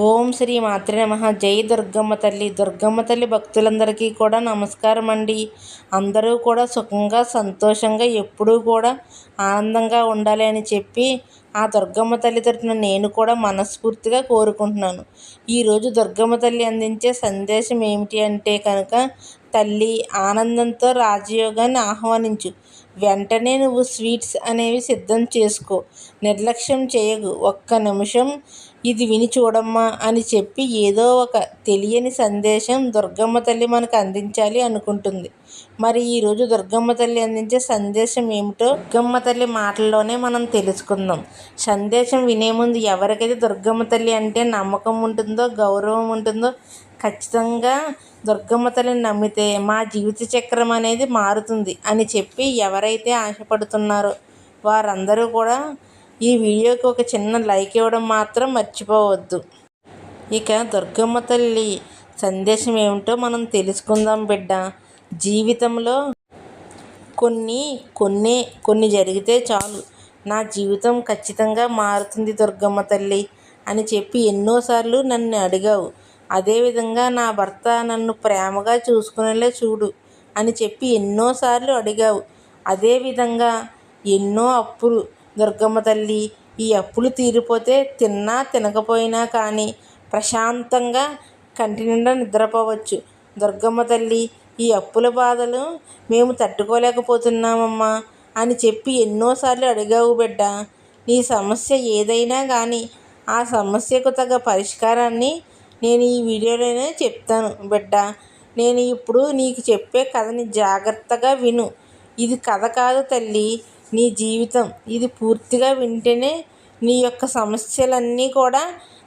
ఓం శ్రీ మాతృ నమ. జై దుర్గమ్మ తల్లి. దుర్గమ్మ తల్లి భక్తులందరికీ కూడా నమస్కారం అండి. అందరూ కూడా సుఖంగా సంతోషంగా ఎప్పుడూ కూడా ఆనందంగా ఉండాలి అని చెప్పి ఆ దుర్గమ్మ తల్లి తరఫున నేను కూడా మనస్ఫూర్తిగా కోరుకుంటున్నాను. ఈరోజు దుర్గమ్మ తల్లి అందించే సందేశం ఏమిటి అంటే కనుక తల్లి ఆనందంతో రాజయోగాన్ని ఆహ్వానించు. వెంటనే నువ్వు స్వీట్స్ అనేవి సిద్ధం చేసుకో. నిర్లక్ష్యం చేయకు. ఒక్క నిమిషం ఇది విని చూడమ్మా అని చెప్పి ఏదో ఒక తెలియని సందేశం దుర్గమ్మ తల్లి మనకు అందించాలి అనుకుంటుంది. మరి ఈరోజు దుర్గమ్మ తల్లి అందించే సందేశం ఏమిటో దుర్గమ్మ తల్లి మాటల్లోనే మనం తెలుసుకుందాం. సందేశం వినే ముందు ఎవరికైతే దుర్గమ్మ తల్లి అంటే నమ్మకం ఉంటుందో గౌరవం ఉంటుందో ఖచ్చితంగా దుర్గమ్మ తల్లిని నమ్మితే మా జీవిత చక్రం అనేది మారుతుంది అని చెప్పి ఎవరైతే ఆశపడుతున్నారో వారందరూ కూడా ఈ వీడియోకి ఒక చిన్న లైక్ ఇవ్వడం మాత్రం మర్చిపోవద్దు. ఇక దుర్గమ్మ తల్లి సందేశం ఏమిటో మనం తెలుసుకుందాం బిడ్డ. జీవితంలో కొన్ని కొన్ని కొన్ని జరిగితే చాలు. నా జీవితం ఖచ్చితంగా మారుతుంది దుర్గమ్మ తల్లి అని చెప్పి ఎన్నోసార్లు నన్ను అడిగావు. అదేవిధంగా నా భర్త నన్ను ప్రేమగా చూసుకునేలా చూడు అని చెప్పి ఎన్నోసార్లు అడిగావు. అదేవిధంగా ఎన్నో అప్పులు దుర్గమ్మ తల్లి ఈ అప్పులు తీరిపోతే తిన్నా తినకపోయినా కానీ ప్రశాంతంగా కంటి నిండా నిద్రపోవచ్చు. దుర్గమ్మ తల్లి ఈ అప్పుల బాధలు మేము తట్టుకోలేకపోతున్నామమ్మా అని చెప్పి ఎన్నోసార్లు అడిగావు బిడ్డ. నీ సమస్య ఏదైనా కానీ ఆ సమస్యకు తగ్గ పరిష్కారాన్ని నేను ఈ వీడియోలోనే చెప్తాను బిడ్డ. నేను ఇప్పుడు నీకు చెప్పే కథని జాగ్రత్తగా విను. ఇది కథ కాదు తల్లి నీ జీవితం. ఇది పూర్తిగా వింటేనే నీ యొక్క సమస్యలన్నీ కూడా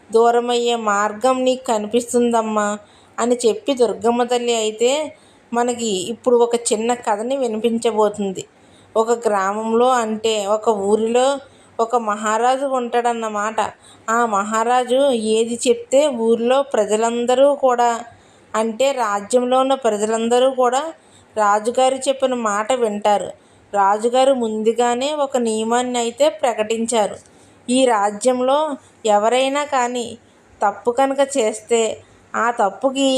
దూరమయ్యే మార్గం నీకు కనిపిస్తుందమ్మా అని చెప్పి దుర్గమ్మ తల్లి అయితే మనకి ఇప్పుడు ఒక చిన్న కథని వినిపించబోతుంది. ఒక గ్రామంలో అంటే ఒక ఊరిలో ఒక మహారాజు ఉంటాడన్నమాట. ఆ మహారాజు ఏది చెప్తే ఊరిలో ప్రజలందరూ కూడా అంటే రాజ్యంలో ఉన్న ప్రజలందరూ కూడా రాజుగారు చెప్పిన మాట వింటారు. రాజుగారు ముందుగానే ఒక నియమాన్ని అయితే ప్రకటించారు. ఈ రాజ్యంలో ఎవరైనా కానీ తప్పు కనుక చేస్తే ఆ తప్పుకి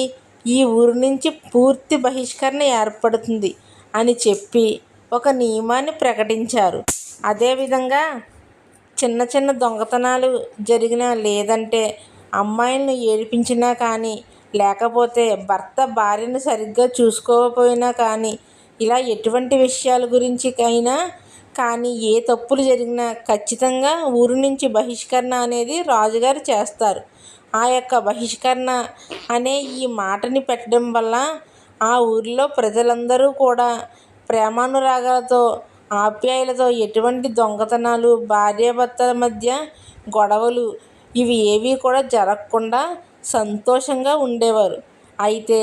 ఈ ఊరి నుంచి పూర్తి బహిష్కరణ ఏర్పడుతుంది అని చెప్పి ఒక నియమాన్ని ప్రకటించారు. అదేవిధంగా చిన్న చిన్న దొంగతనాలు జరిగినా లేదంటే అమ్మాయిలను ఏడిపించినా కానీ లేకపోతే భర్త భార్యను సరిగ్గా చూసుకోకపోయినా కానీ ఇలా ఎటువంటి విషయాల గురించి అయినా కానీ ఏ తప్పులు జరిగినా ఖచ్చితంగా ఊరి నుంచి బహిష్కరణ అనేది రాజుగారు చేస్తారు. ఆ యొక్క బహిష్కరణ అనే ఈ మాటని పెట్టడం వల్ల ఆ ఊరిలో ప్రజలందరూ కూడా ప్రేమానురాగాలతో ఆప్యాయలతో ఎటువంటి దొంగతనాలు భార్యాభర్తల మధ్య గొడవలు ఇవి ఏవీ కూడా జరగకుండా సంతోషంగా ఉండేవారు. అయితే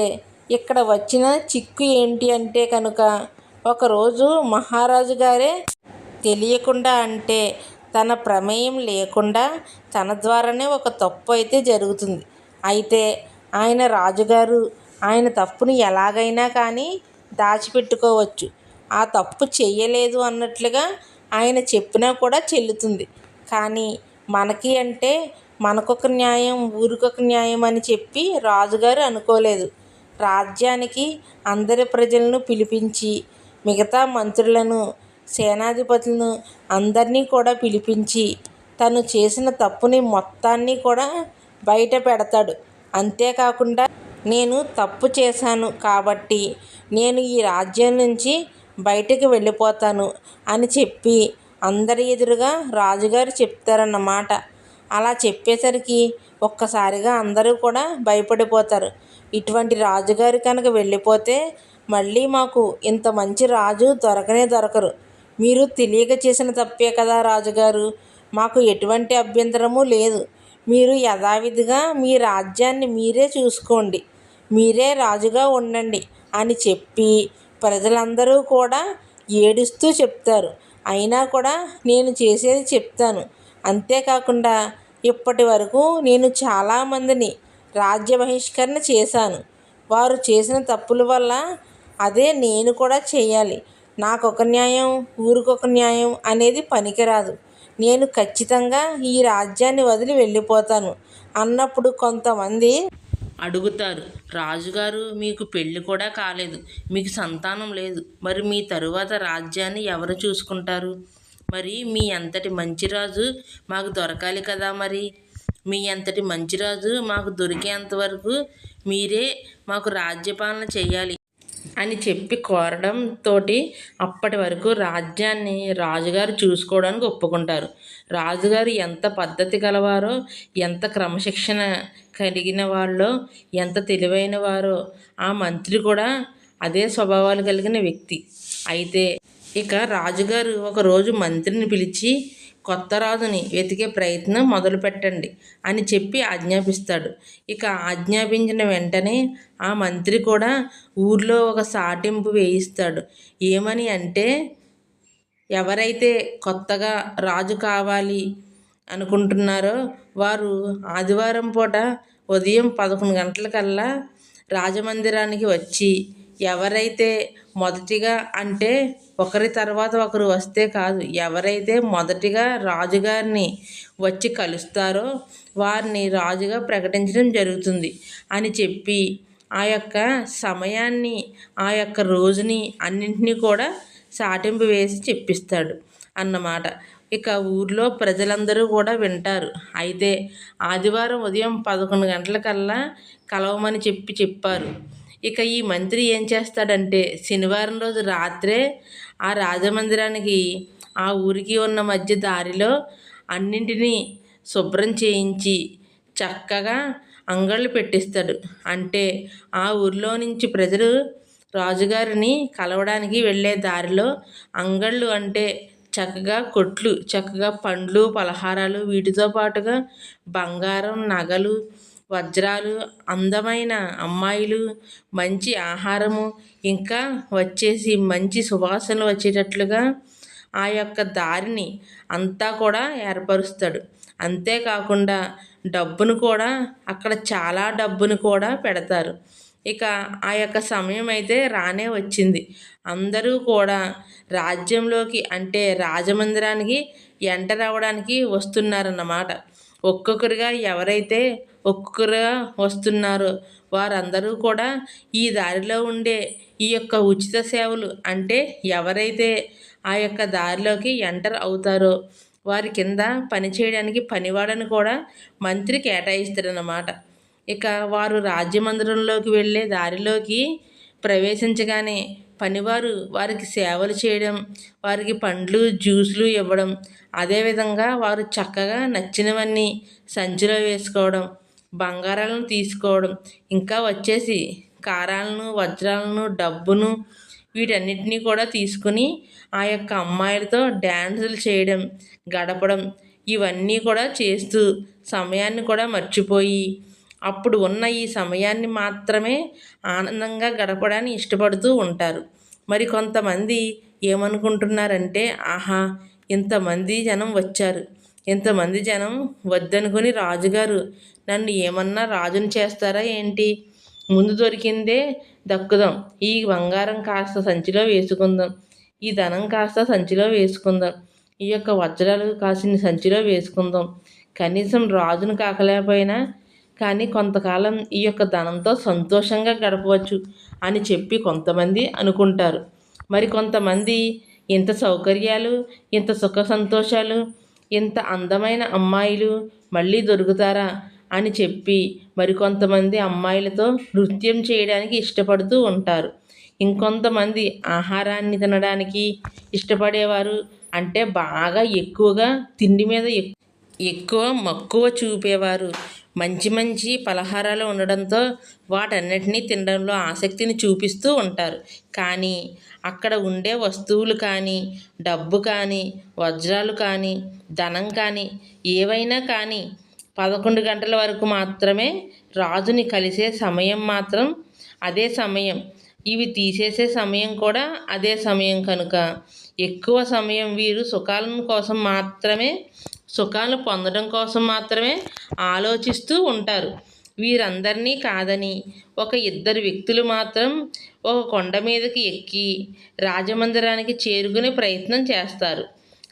ఇక్కడ వచ్చిన చిక్కు ఏంటి అంటే కనుక ఒకరోజు మహారాజు గారే తెలియకుండా అంటే తన ప్రమేయం లేకుండా తన ద్వారానే ఒక తప్పు అయితే జరుగుతుంది. అయితే ఆయన రాజుగారు ఆయన తప్పుని ఎలాగైనా కానీ దాచిపెట్టుకోవచ్చు. ఆ తప్పు చెయ్యలేదు అన్నట్లుగా ఆయన చెప్పినా కూడా చెల్లుతుంది. కానీ మనకి అంటే మనకొక న్యాయం ఊరికొక న్యాయం అని చెప్పి రాజుగారు అనుకోలేదు. రాజ్యానికి అందరి ప్రజలను పిలిపించి మిగతా మంత్రులను సేనాధిపతులను అందరినీ కూడా పిలిపించి తను చేసిన తప్పుని మొత్తాన్ని కూడా బయట పెడతాడు. అంతేకాకుండా నేను తప్పు చేశాను కాబట్టి నేను ఈ రాజ్యం నుంచి బయటికి వెళ్ళిపోతాను అని చెప్పి అందరి ఎదురుగా రాజుగారు చెప్తారన్నమాట. అలా చెప్పేసరికి ఒక్కసారిగా అందరూ కూడా భయపడిపోతారు. ఇటువంటి రాజుగారు కనుక వెళ్ళిపోతే మళ్ళీ మాకు ఇంత మంచి రాజు దొరకనే దొరకరు. మీరు తెలియక చేసిన తప్పే కదా రాజుగారు. మాకు ఎటువంటి అభ్యంతరము లేదు. మీరు యథావిధిగా మీ రాజ్యాన్ని మీరే చూసుకోండి. మీరే రాజుగా ఉండండి అని చెప్పి ప్రజలందరూ కూడా ఏడుస్తూ చెప్తారు. అయినా కూడా నేను చేసేది చెప్తాను. అంతేకాకుండా ఇప్పటి వరకు నేను చాలామందిని రాజ్య బహిష్కరణ చేశాను. వారు చేసిన తప్పుల వల్ల అదే నేను కూడా చేయాలి. నాకు ఒక న్యాయం ఊరికొక న్యాయం అనేది పనికిరాదు. నేను ఖచ్చితంగా ఈ రాజ్యాన్ని వదిలి వెళ్ళిపోతాను అన్నప్పుడు కొంతమంది అడుగుతారు రాజుగారు మీకు పెళ్ళి కూడా కాలేదు. మీకు సంతానం లేదు. మరి మీ తరువాత రాజ్యాన్ని ఎవరు చూసుకుంటారు? మరి మీ అంతటి మంచి రాజు మాకు దొరకాలి కదా మరి? మీ అంతటి మంచి రాజు మాకు దొరికేంత వరకు మీరే మాకు రాజ్యపాలన చేయాలి అని చెప్పి కోరడంతో అప్పటి వరకు రాజ్యాన్ని రాజుగారు చూసుకోవడానికి ఒప్పుకుంటారు. రాజుగారు ఎంత పద్ధతి గలవారో ఎంత క్రమశిక్షణ కలిగిన వాళ్ళో ఎంత తెలివైన వారో ఆ మంత్రి కూడా అదే స్వభావాలు కలిగిన వ్యక్తి. అయితే ఇక రాజుగారు ఒకరోజు మంత్రిని పిలిచి కొత్త రాజుని వెతికే ప్రయత్నం మొదలుపెట్టండి అని చెప్పి ఆజ్ఞాపిస్తాడు. ఇక ఆజ్ఞాపించిన వెంటనే ఆ మంత్రి కూడా ఊర్లో ఒక సాటింపు వేయిస్తాడు. ఏమని అంటే ఎవరైతే కొత్తగా రాజు కావాలి అనుకుంటున్నారో వారు ఆదివారం పూట ఉదయం పదకొండు గంటలకల్లా రాజమందిరానికి వచ్చి ఎవరైతే మొదటిగా అంటే ఒకరి తర్వాత ఒకరు వస్తే కాదు. ఎవరైతే మొదటిగా రాజుగారిని వచ్చి కలుస్తారో వారిని రాజుగా ప్రకటించడం జరుగుతుంది అని చెప్పి ఆ యొక్క సమయాన్ని ఆ యొక్క రోజుని అన్నింటినీ కూడా సాటింపు వేసి చెప్పిస్తాడు అన్నమాట. ఇక ఊర్లో ప్రజలందరూ కూడా వింటారు. అయితే ఆదివారం ఉదయం పదకొండు గంటలకల్లా కలవమని చెప్పి చెప్పారు. ఇక ఈ మంత్రి ఏం చేస్తాడంటే శనివారం రోజు రాత్రే ఆ రాజమందిరానికి ఆ ఊరికి ఉన్న మధ్య దారిలో అన్నింటినీ శుభ్రం చేయించి చక్కగా అంగళ్ళు పెట్టిస్తాడు. అంటే ఆ ఊరిలో నుంచి ప్రజలు రాజుగారిని కలవడానికి వెళ్ళే దారిలో అంగళ్ళు అంటే చక్కగా కొట్లు చక్కగా పండ్లు పలహారాలు వీటితో పాటుగా బంగారం నగలు వజ్రాలు అందమైన అమ్మాయిలు మంచి ఆహారము. ఇంకా వచ్చేసి మంచి సువాసనలు వచ్చేటట్లుగా ఆ యొక్క దారిని అంతా కూడా ఏర్పరుస్తాడు. అంతేకాకుండా డబ్బును కూడా అక్కడ చాలా డబ్బును కూడా పెడతారు. ఇక ఆ యొక్క సమయం అయితే రానే వచ్చింది. అందరూ కూడా రాజ్యంలోకి అంటే రాజమందిరానికి ఎంటర్ అవ్వడానికి వస్తున్నారన్నమాట. ఒక్కొక్కరుగా ఎవరైతే ఒక్కొక్కరుగా వస్తున్నారో వారందరూ కూడా ఈ దారిలో ఉండే ఈ యొక్క ఉచిత సేవలు అంటే ఎవరైతే ఆ యొక్క దారిలోకి ఎంటర్ అవుతారో వారి కింద పనిచేయడానికి పనివాడని కూడా మంత్రి కేటాయిస్తారన్నమాట. ఇక వారు రాజ్యమందిరంలోకి వెళ్ళే దారిలోకి ప్రవేశించగానే పనివారు వారికి సేవలు చేయడం వారికి పండ్లు జ్యూసులు ఇవ్వడం అదేవిధంగా వారు చక్కగా నచ్చినవన్నీ సంచిలో వేసుకోవడం బంగారాలను తీసుకోవడం ఇంకా వచ్చేసి కారాలను వజ్రాలను డబ్బును వీటన్నిటినీ కూడా తీసుకుని ఆ యొక్క అమ్మాయిలతో డ్యాన్సులు చేయడం గడపడం ఇవన్నీ కూడా చేస్తూ సమయాన్ని కూడా మర్చిపోయి అప్పుడు ఉన్న ఈ సమయాన్ని మాత్రమే ఆనందంగా గడపడానికి ఇష్టపడుతూ ఉంటారు. మరి కొంతమంది ఏమనుకుంటున్నారంటే ఆహా ఇంతమంది జనం వచ్చారు. ఇంతమంది జనం వద్దనుకొని రాజుగారు నన్ను ఏమన్నా రాజుని చేస్తారా ఏంటి? ముందు దొరికిందే దక్కుదాం. ఈ బంగారం కాస్త సంచిలో వేసుకుందాం. ఈ ధనం కాస్త సంచిలో వేసుకుందాం. ఈ యొక్క వజ్రాలు కాసిన సంచిలో వేసుకుందాం. కనీసం రాజును కాకలేకపోయినా కానీ కొంతకాలం ఈ యొక్క ధనంతో సంతోషంగా గడపవచ్చు అని చెప్పి కొంతమంది అనుకుంటారు. మరి కొంతమంది ఇంత సౌకర్యాలు ఇంత సుఖ సంతోషాలు ఇంత అందమైన అమ్మాయిలు మళ్ళీ దొరుకుతారా అని చెప్పి మరికొంతమంది అమ్మాయిలతో నృత్యం చేయడానికి ఇష్టపడుతూ ఉంటారు. ఇంకొంతమంది ఆహారాన్ని తినడానికి ఇష్టపడేవారు అంటే బాగా ఎక్కువగా తిండి మీద ఎక్కువ మక్కువ చూపేవారు. మంచి మంచి పలహారాలు ఉండడంతో వాటన్నిటినీ తినడంలో ఆసక్తిని చూపిస్తూ ఉంటారు. కానీ అక్కడ ఉండే వస్తువులు కానీ డబ్బు కానీ వజ్రాలు కానీ ధనం కానీ ఏవైనా కానీ పదకొండు గంటల వరకు మాత్రమే రాజుని కలిసే సమయం మాత్రం అదే సమయం. ఇవి తీసేసే సమయం కూడా అదే సమయం కనుక. ఎక్కువ సమయం వీరు సుఖాలను కోసం మాత్రమే సుఖాలు పొందడం కోసం మాత్రమే ఆలోచిస్తూ ఉంటారు. వీరందరినీ కాదని ఒక ఇద్దరు వ్యక్తులు మాత్రం ఒక కొండ మీదకి ఎక్కి రాజమందిరానికి చేరుకునే ప్రయత్నం చేస్తారు.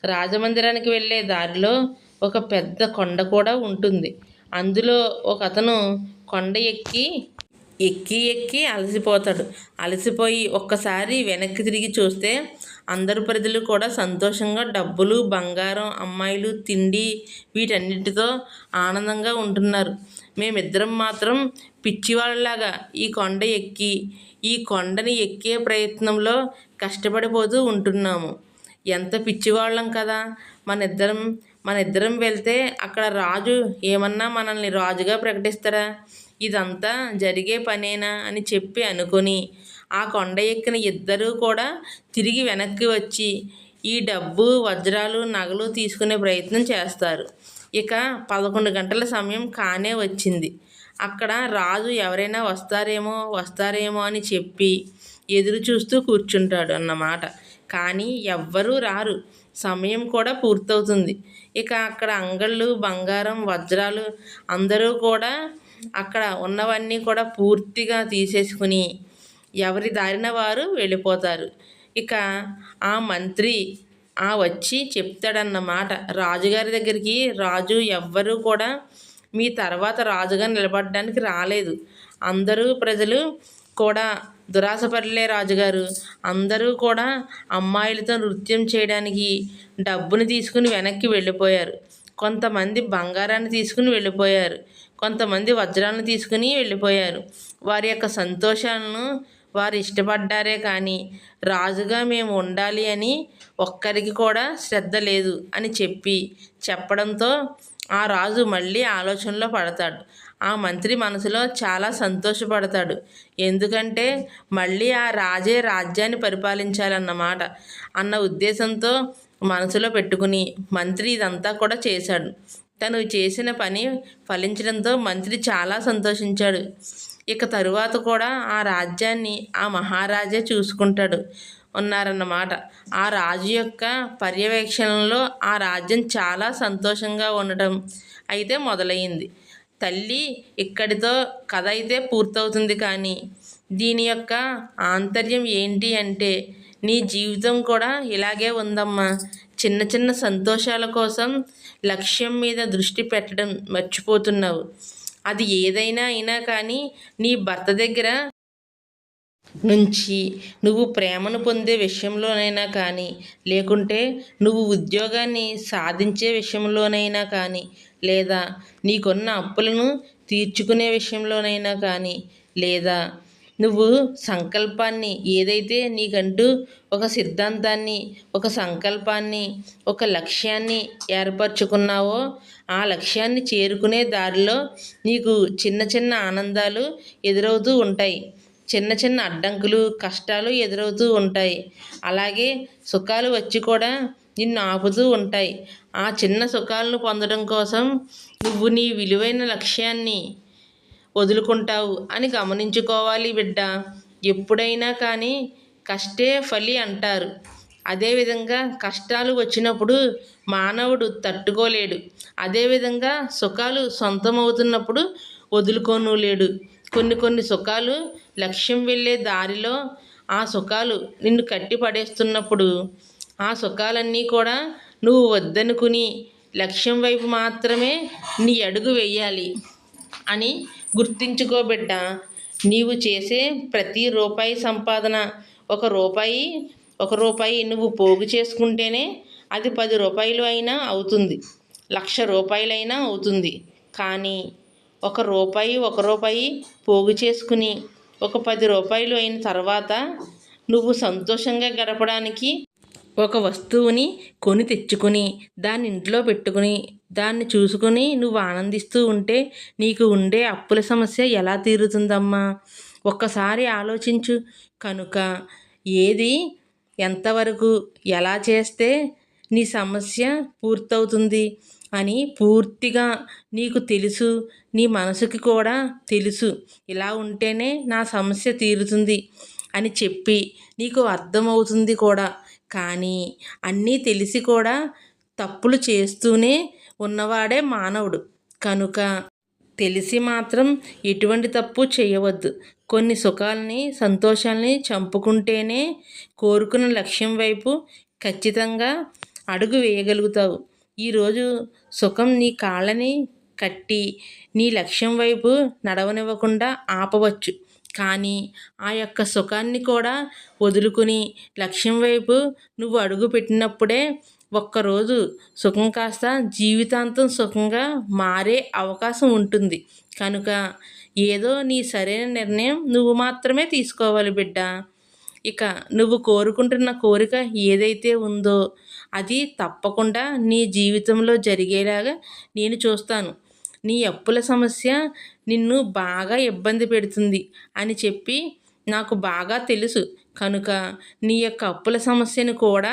రాజమందిరానికి వెళ్ళే దారిలో ఒక పెద్ద కొండ కూడా ఉంటుంది. అందులో ఒక అతను కొండ ఎక్కి ఎక్కి ఎక్కి అలసిపోతాడు. అలసిపోయి ఒక్కసారి వెనక్కి తిరిగి చూస్తే అందరు ప్రజలు కూడా సంతోషంగా డబ్బులు బంగారం అమ్మాయిలు తిండి వీటన్నిటితో ఆనందంగా ఉంటున్నారు. మేమిద్దరం మాత్రం పిచ్చివాళ్ళలాగా ఈ కొండ ఎక్కి ఈ కొండని ఎక్కే ప్రయత్నంలో కష్టపడిపోతూ ఉంటున్నాము. ఎంత పిచ్చివాళ్ళం కదా! మన ఇద్దరం మన ఇద్దరం వెళ్తే అక్కడ రాజు ఏమన్నా మనల్ని రాజుగా ప్రకటిస్తారా ఇదంతా జరిగే పనేనా అని చెప్పి అనుకొని ఆ కొండ ఎక్కిన ఇద్దరూ కూడా తిరిగి వెనక్కి వచ్చి ఈ డబ్బు వజ్రాలు నగలు తీసుకునే ప్రయత్నం చేస్తారు. ఇక పదకొండు గంటల సమయం కానే వచ్చింది. అక్కడ రాజు ఎవరైనా వస్తారేమో వస్తారేమో అని చెప్పి ఎదురు చూస్తూ కూర్చుంటాడు అన్నమాట. కానీ ఎవ్వరూ రారు. సమయం కూడా పూర్తవుతుంది. ఇక అక్కడ అంగళ్ళు బంగారం వజ్రాలు అందరూ కూడా అక్కడ ఉన్నవన్నీ కూడా పూర్తిగా తీసేసుకుని ఎవరి దారిన వారు వెళ్ళిపోతారు. ఇక ఆ మంత్రి ఆ వచ్చి చెప్తాడన్నమాట. రాజుగారి దగ్గరికి రాజు ఎవ్వరూ కూడా మీ తర్వాత రాజుగా నిలబడడానికి రాలేదు. అందరూ ప్రజలు కూడా దురాశపడలే రాజుగారు. అందరూ కూడా అమ్మాయిలతో నృత్యం చేయడానికి డబ్బుని తీసుకుని వెనక్కి వెళ్ళిపోయారు. కొంతమంది బంగారాన్ని తీసుకుని వెళ్ళిపోయారు. కొంతమంది వజ్రాలను తీసుకుని వెళ్ళిపోయారు. వారి యొక్క సంతోషాలను వారు ఇష్టపడ్డారే కానీ రాజుగా మేము ఉండాలి అని ఒక్కరికి కూడా శ్రద్ధ లేదు అని చెప్పి చెప్పడంతో ఆ రాజు మళ్ళీ ఆలోచనలో పడతాడు. ఆ మంత్రి మనసులో చాలా సంతోషపడతాడు. ఎందుకంటే మళ్ళీ ఆ రాజే రాజ్యాన్ని పరిపాలించాలన్నమాట అన్న ఉద్దేశంతో మనసులో పెట్టుకుని మంత్రి ఇదంతా కూడా చేశాడు. తను చేసిన పని ఫలించడంతో మంత్రి చాలా సంతోషించాడు. ఇక తరువాత కూడా ఆ రాజ్యాన్ని ఆ మహారాజే చూసుకుంటాడు ఉన్నారన్నమాట ఆ రాజు యొక్క పర్యవేక్షణలో ఆ రాజ్యం చాలా సంతోషంగా ఉండటం అయితే మొదలైంది. తల్లి ఇక్కడితో కథ అయితే పూర్తవుతుంది కానీ దీని యొక్క ఆంతర్యం ఏంటి అంటే నీ జీవితం కూడా ఇలాగే ఉందమ్మా. చిన్న చిన్న సంతోషాల కోసం లక్ష్యం మీద దృష్టి పెట్టడం మర్చిపోతున్నావు. అది ఏదైనా అయినా కానీ నీ భర్త దగ్గర నుంచి నువ్వు ప్రేమను పొందే విషయంలోనైనా కానీ లేకుంటే నువ్వు ఉద్యోగాన్ని సాధించే విషయంలోనైనా కానీ లేదా నీకున్న అప్పులను తీర్చుకునే విషయంలోనైనా కానీ లేదా నువ్వు సంకల్పాన్ని ఏదైతే నీకంటూ ఒక సిద్ధాంతాన్ని ఒక సంకల్పాన్ని ఒక లక్ష్యాన్ని ఏర్పరచుకున్నావో ఆ లక్ష్యాన్ని చేరుకునే దారిలో నీకు చిన్న చిన్న ఆనందాలు ఎదురవుతూ ఉంటాయి. చిన్న చిన్న అడ్డంకులు కష్టాలు ఎదురవుతూ ఉంటాయి. అలాగే సుఖాలు వచ్చి కూడా నిన్ను ఆపుతూ ఉంటాయి. ఆ చిన్న సుఖాలను పొందడం కోసం నువ్వు నీ విలువైన లక్ష్యాన్ని వదులుకుంటావు అని గమనించుకోవాలి బిడ్డ. ఎప్పుడైనా కానీ కష్టే ఫలి అంటారు. అదేవిధంగా కష్టాలు వచ్చినప్పుడు మానవుడు తట్టుకోలేడు. అదేవిధంగా సుఖాలు సొంతమవుతున్నప్పుడు వదులుకోను లేడు. కొన్ని కొన్ని సుఖాలు లక్ష్యం వెళ్ళే దారిలో ఆ సుఖాలు నిన్ను కట్టి పడేస్తున్నప్పుడు ఆ సుఖాలన్నీ కూడా నువ్వు వద్దనుకుని లక్ష్యం వైపు మాత్రమే నీ అడుగు వేయాలి అని గుర్తించుకోబిడ్డ నీవు చేసే ప్రతి రూపాయి సంపాదన ఒక రూపాయి ఒక రూపాయి నువ్వు పోగు చేసుకుంటేనే అది పది రూపాయలు అయినా అవుతుంది. లక్ష రూపాయలైనా అవుతుంది. కానీ ఒక రూపాయి ఒక రూపాయి పోగు చేసుకుని ఒక పది రూపాయలు అయిన తర్వాత నువ్వు సంతోషంగా గడపడానికి ఒక వస్తువుని కొని తెచ్చుకొని దాన్ని ఇంట్లో పెట్టుకుని దాన్ని చూసుకొని నువ్వు ఆనందిస్తూ ఉంటే నీకు ఉండే అప్పుల సమస్య ఎలా తీరుతుందమ్మా? ఒక్కసారి ఆలోచించు. కనుక ఏది ఎంతవరకు ఎలా చేస్తే నీ సమస్య పూర్తవుతుంది అని పూర్తిగా నీకు తెలుసు. నీ మనసుకి కూడా తెలుసు. ఇలా ఉంటేనే నా సమస్య తీరుతుంది అని చెప్పి నీకు అర్థమవుతుంది కూడా. కానీ అన్నీ తెలిసి కూడా తప్పులు చేస్తూనే ఉన్నవాడే మానవుడు. కనుక తెలిసి మాత్రం ఎటువంటి తప్పు చేయవద్దు. కొన్ని సుఖాలని సంతోషాలని చంపుకుంటేనే కోరుకున్న లక్ష్యం వైపు ఖచ్చితంగా అడుగు వేయగలుగుతావు. ఈరోజు సుఖం నీ కాళ్ళని కట్టి నీ లక్ష్యం వైపు నడవనివ్వకుండా ఆపవచ్చు. కానీ ఆ యొక్క సుఖాన్ని కూడా వదులుకుని లక్ష్యం వైపు నువ్వు అడుగు పెట్టినప్పుడే ఒక్కరోజు సుఖం కాస్త జీవితాంతం సుఖంగా మారే అవకాశం ఉంటుంది. కనుక ఏదో నీ సరైన నిర్ణయం నువ్వు మాత్రమే తీసుకోవాలి బిడ్డ. ఇక నువ్వు కోరుకుంటున్న కోరిక ఏదైతే ఉందో అది తప్పకుండా నీ జీవితంలో జరిగేలాగా నేను చూస్తాను. నీ అప్పుల సమస్య నిన్ను బాగా ఇబ్బంది పెడుతుంది అని చెప్పి నాకు బాగా తెలుసు. కనుక నీ యొక్క అప్పుల సమస్యను కూడా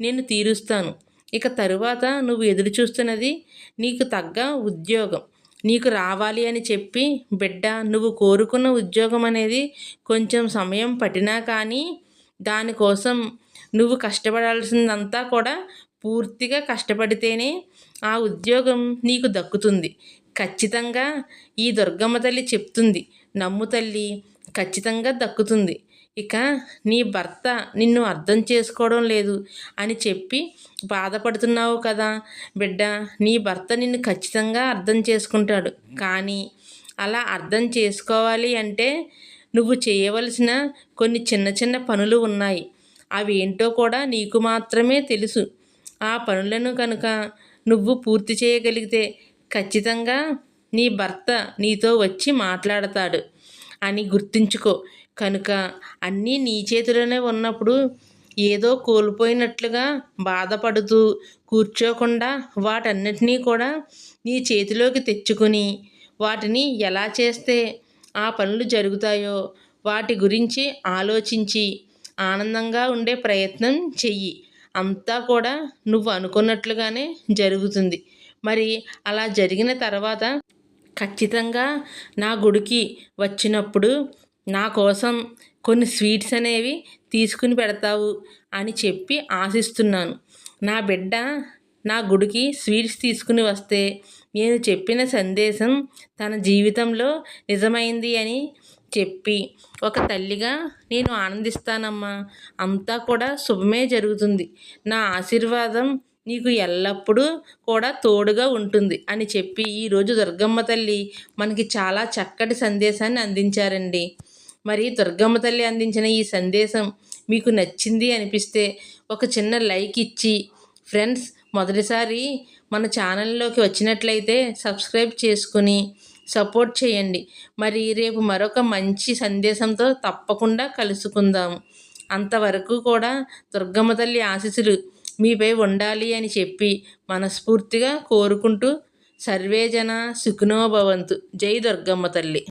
నేను తీరుస్తాను. ఇక తరువాత నువ్వు ఎదురు చూస్తున్నది నీకు తగ్గ ఉద్యోగం. నీకు రావాలి అని చెప్పి బిడ్డ నువ్వు కోరుకున్న ఉద్యోగం అనేది కొంచెం సమయం పట్టినా కానీ దానికోసం నువ్వు కష్టపడాల్సిందంతా కూడా పూర్తిగా కష్టపడితేనే ఆ ఉద్యోగం నీకు దక్కుతుంది. ఖచ్చితంగా ఈ దుర్గమ్మ తల్లి చెప్తుంది. నమ్ము తల్లి ఖచ్చితంగా దక్కుతుంది. ఇక నీ భర్త నిన్ను అర్థం చేసుకోవడం లేదు అని చెప్పి బాధపడుతున్నావు కదా బిడ్డ నీ భర్త నిన్ను ఖచ్చితంగా అర్థం చేసుకుంటాడు. కానీ అలా అర్థం చేసుకోవాలి అంటే నువ్వు చేయవలసిన కొన్ని చిన్న చిన్న పనులు ఉన్నాయి. అవి ఏంటో కూడా నీకు మాత్రమే తెలుసు. ఆ పనులను కనుక నువ్వు పూర్తి చేయగలిగితే ఖచ్చితంగా నీ భర్త నీతో వచ్చి మాట్లాడతాడు అని గుర్తుంచుకో. కనుక అన్నీ నీ చేతిలోనే ఉన్నప్పుడు ఏదో కోల్పోయినట్లుగా బాధపడుతూ కూర్చోకుండా వాటన్నిటినీ కూడా నీ చేతిలోకి తెచ్చుకొని వాటిని ఎలా చేస్తే ఆ పనులు జరుగుతాయో వాటి గురించి ఆలోచించి ఆనందంగా ఉండే ప్రయత్నం చెయ్యి. అంతా కూడా నువ్వు అనుకున్నట్లుగానే జరుగుతుంది. మరి అలా జరిగిన తర్వాత ఖచ్చితంగా నా గుడికి వచ్చినప్పుడు నా కోసం కొన్ని స్వీట్స్ అనేవి తీసుకుని పెడతావు అని చెప్పి ఆశిస్తున్నాను. నా బిడ్డ నా గుడికి స్వీట్స్ తీసుకుని వస్తే నేను చెప్పిన సందేశం తన జీవితంలో నిజమైంది అని చెప్పి ఒక తల్లిగా నేను ఆనందిస్తానమ్మా. అంతా కూడా శుభమే జరుగుతుంది. నా ఆశీర్వాదం నీకు ఎల్లప్పుడూ కూడా తోడుగా ఉంటుంది అని చెప్పి ఈరోజు దుర్గమ్మ తల్లి మనకి చాలా చక్కటి సందేశాన్ని అందించారండి. మరి దుర్గమ్మ తల్లి అందించిన ఈ సందేశం మీకు నచ్చింది అనిపిస్తే ఒక చిన్న లైక్ ఇచ్చి ఫ్రెండ్స్ మొదటిసారి మన ఛానల్లోకి వచ్చినట్లయితే సబ్స్క్రైబ్ చేసుకుని సపోర్ట్ చేయండి. మరి రేపు మరొక మంచి సందేశంతో తప్పకుండా కలుసుకుందాము అంతవరకు కూడా దుర్గమ్మ తల్లి ఆశీస్సులు మీపై ఉండాలి అని చెప్పి మనస్ఫూర్తిగా కోరుకుంటూ సర్వేజన సుఖినో భవంతు. జై దుర్గమ్మ తల్లి.